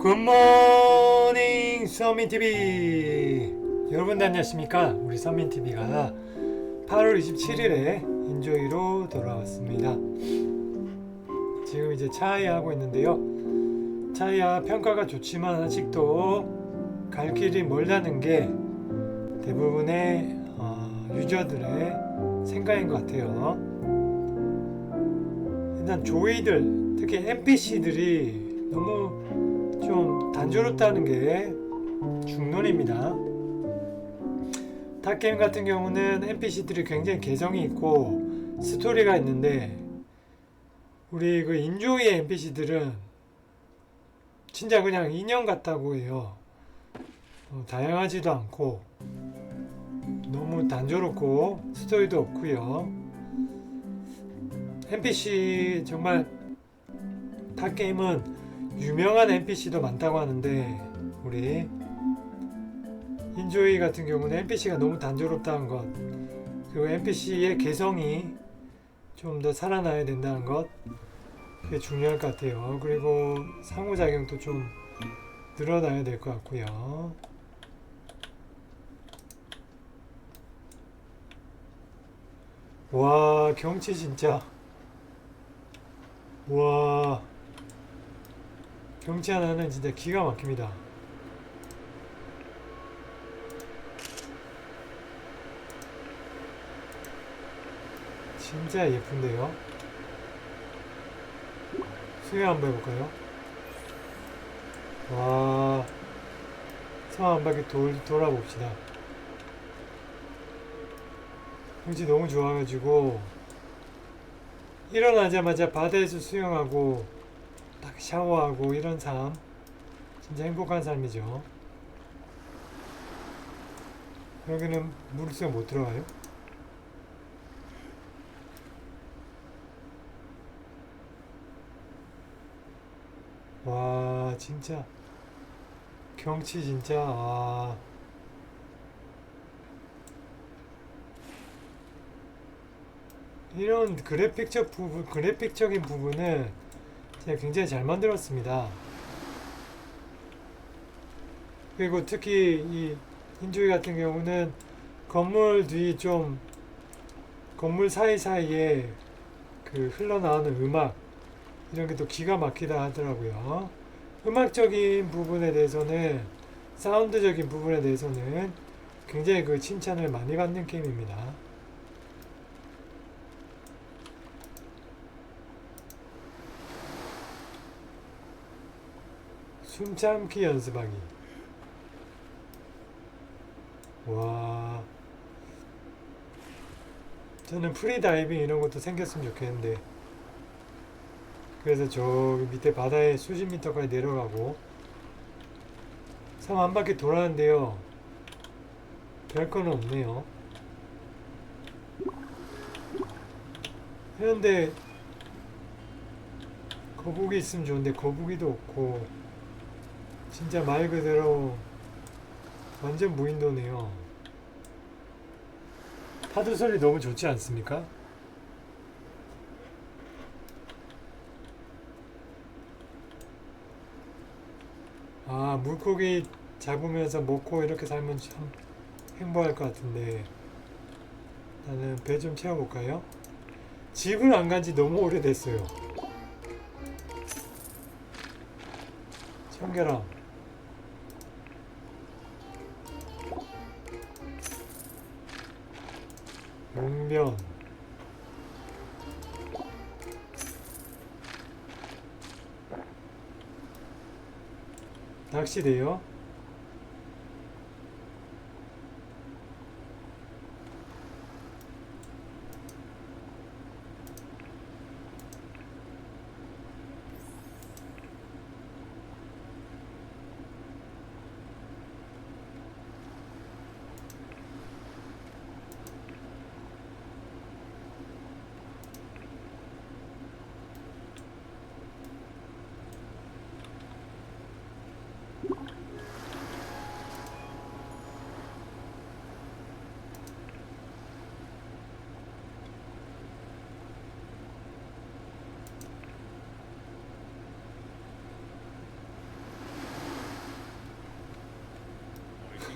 굿모닝 서민TV 여러분 안녕하십니까? 우리 서민TV가 8월 27일에 인조이로 돌아왔습니다. 지금 이제 차이야 하고 있는데요. 차이야 평가가 좋지만 아직도 갈 길이 멀다는 게 대부분의 어, 유저들의 생각인 것 같아요. 일단 조이들 특히 NPC들이 너무 좀 단조롭다는 게 중론입니다. 탑게임 같은 경우는 NPC들이 굉장히 개성이 있고 스토리가 있는데 우리 그 인조이의 NPC들은 진짜 그냥 인형 같다고 해요. 어, 다양하지도 않고 너무 단조롭고 스토리도 없고요. NPC 정말 탑게임은 유명한 NPC도 많다고 하는데 우리 인조이 같은 경우는 NPC가 너무 단조롭다는 것 그리고 NPC의 개성이 좀 더 살아나야 된다는 것 그게 중요할 것 같아요. 그리고 상호작용도 좀 늘어나야 될 것 같고요. 와 경치 진짜. 와 경치 하나는 진짜 기가 막힙니다. 진짜 예쁜데요? 수영 한번 해볼까요? 와, 성한 바퀴 돌, 돌아봅시다. 경치 너무 좋아가지고, 일어나자마자 바다에서 수영하고, 딱 샤워하고 이런 삶. 진짜 행복한 삶이죠. 여기는 물수가 못 들어가요? 와 진짜. 경치 진짜 아. 이런 그래픽적 부분 그래픽적인 부분은 제가 굉장히 잘 만들었습니다. 그리고 특히 이 인조이 같은 경우는 건물 뒤 좀 건물 사이사이에 그 흘러나오는 음악 이런 게 또 기가 막히다 하더라고요. 음악적인 부분에 대해서는 사운드적인 부분에 대해서는 굉장히 그 칭찬을 많이 받는 게임입니다. 숨참기 연습하기. 와. 저는 프리다이빙 이런 것도 생겼으면 좋겠는데. 그래서 저기 밑에 바다에 수십 미터까지 내려가고 섬 한 바퀴 돌았는데요. 별거는 없네요. 그런데 거북이 있으면 좋은데 거북이도 없고 진짜 말 그대로 완전 무인도네요. 파도 소리 너무 좋지 않습니까? 아, 물고기 잡으면서 먹고 이렇게 살면 참 행복할 것 같은데 나는 배 좀 채워볼까요? 집을 안 간 지 너무 오래됐어요. 청계랑 용면. 낚시대요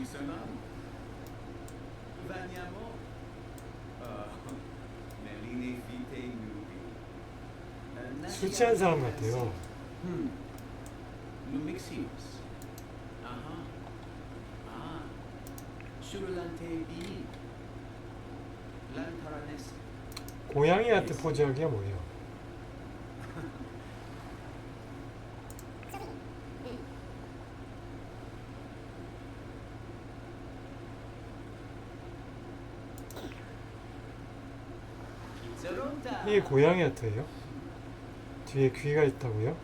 sono? Veniamo? Oh. 술 취한 사람 같아요. Hmm. Lumixius. Aha. Ah. Surulante bini. Lantaranese. 고양이 아트 포즈하기가 뭐예요? 이게 고양이 아트예요? 뒤에 귀가 있다고요?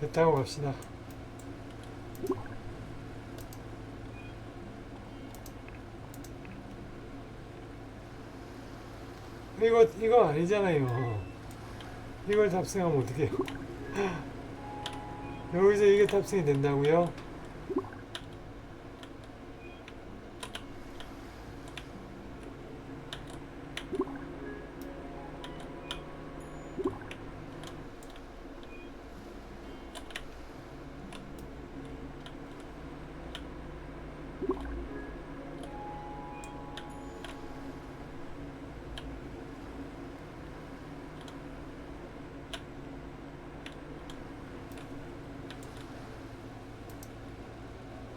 배 타고 갑시다. 이거 이거 아니잖아요. 이걸 탑승하면 어떡해요? 여기서 이게 탑승이 된다고요?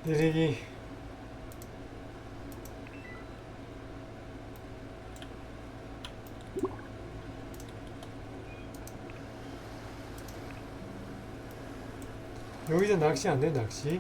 내리기. 여기서 낚시 안돼 낚시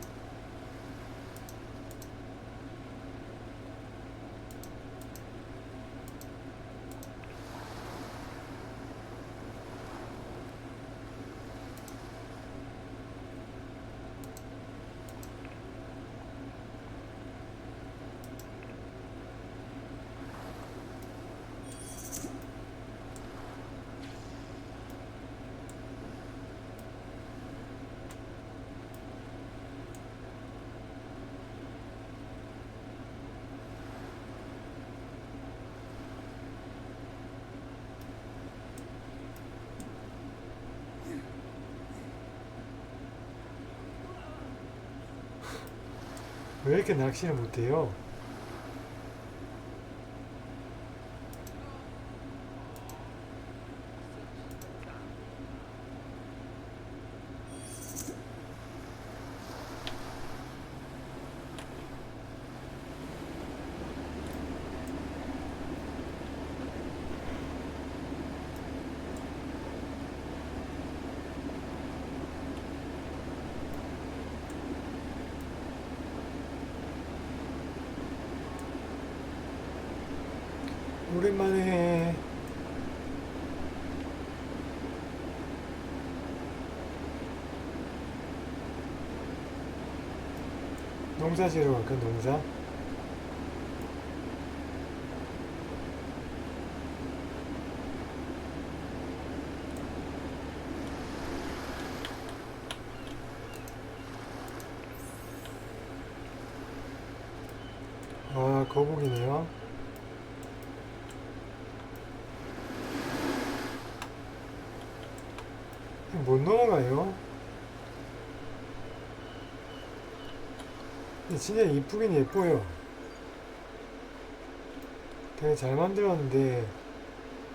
왜 이렇게 낚시를 못해요? 오랜만에 농사 지으러 갈까 농사? 아 거북이네요 못 넘어가요. 근데 진짜 이쁘긴 예뻐요. 되게 잘 만들었는데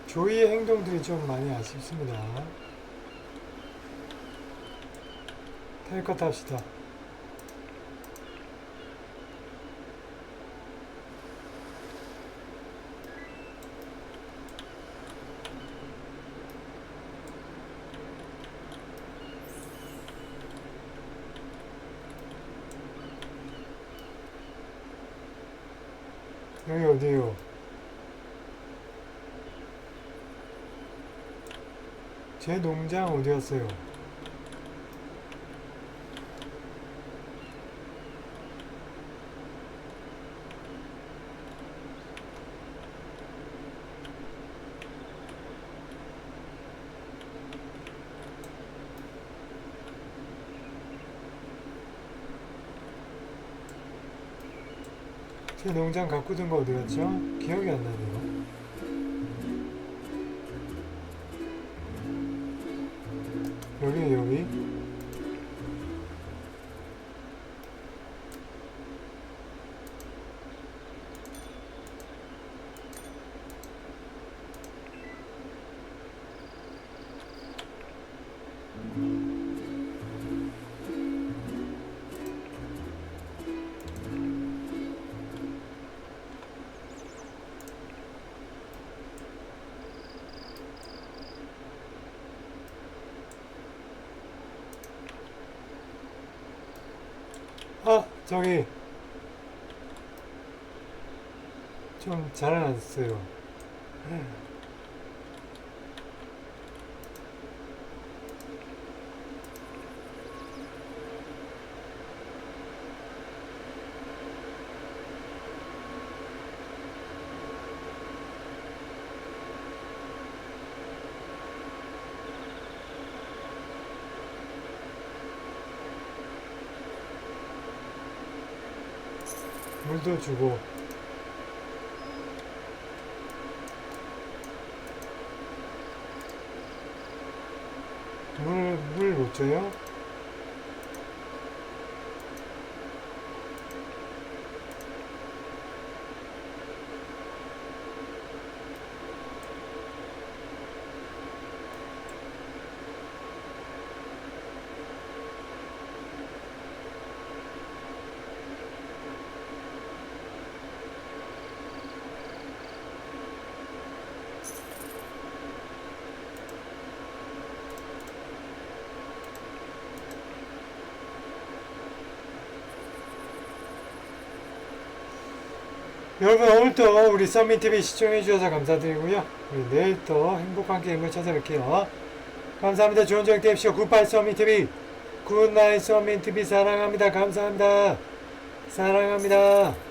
조이의 행동들이 좀 많이 아쉽습니다. 탈것 탑시다. 여기 어디요? 제 농장 어디 갔어요? 제 농장 가꾸던 거 어디 갔죠? 기억이 안 나네요. 여기 여기. 저기 좀 잘해놨어요. 물도 주고 물, 물 못 줘요? 여러분 오늘 또 우리 썸민TV 시청해주셔서 감사드리고요. 우리 내일 또 행복한 게임을 찾아뵐게요. 감사합니다. 저녁 되십시오. 굿바이 썸민TV. 굿나잇 썸민TV 사랑합니다. 감사합니다. 사랑합니다.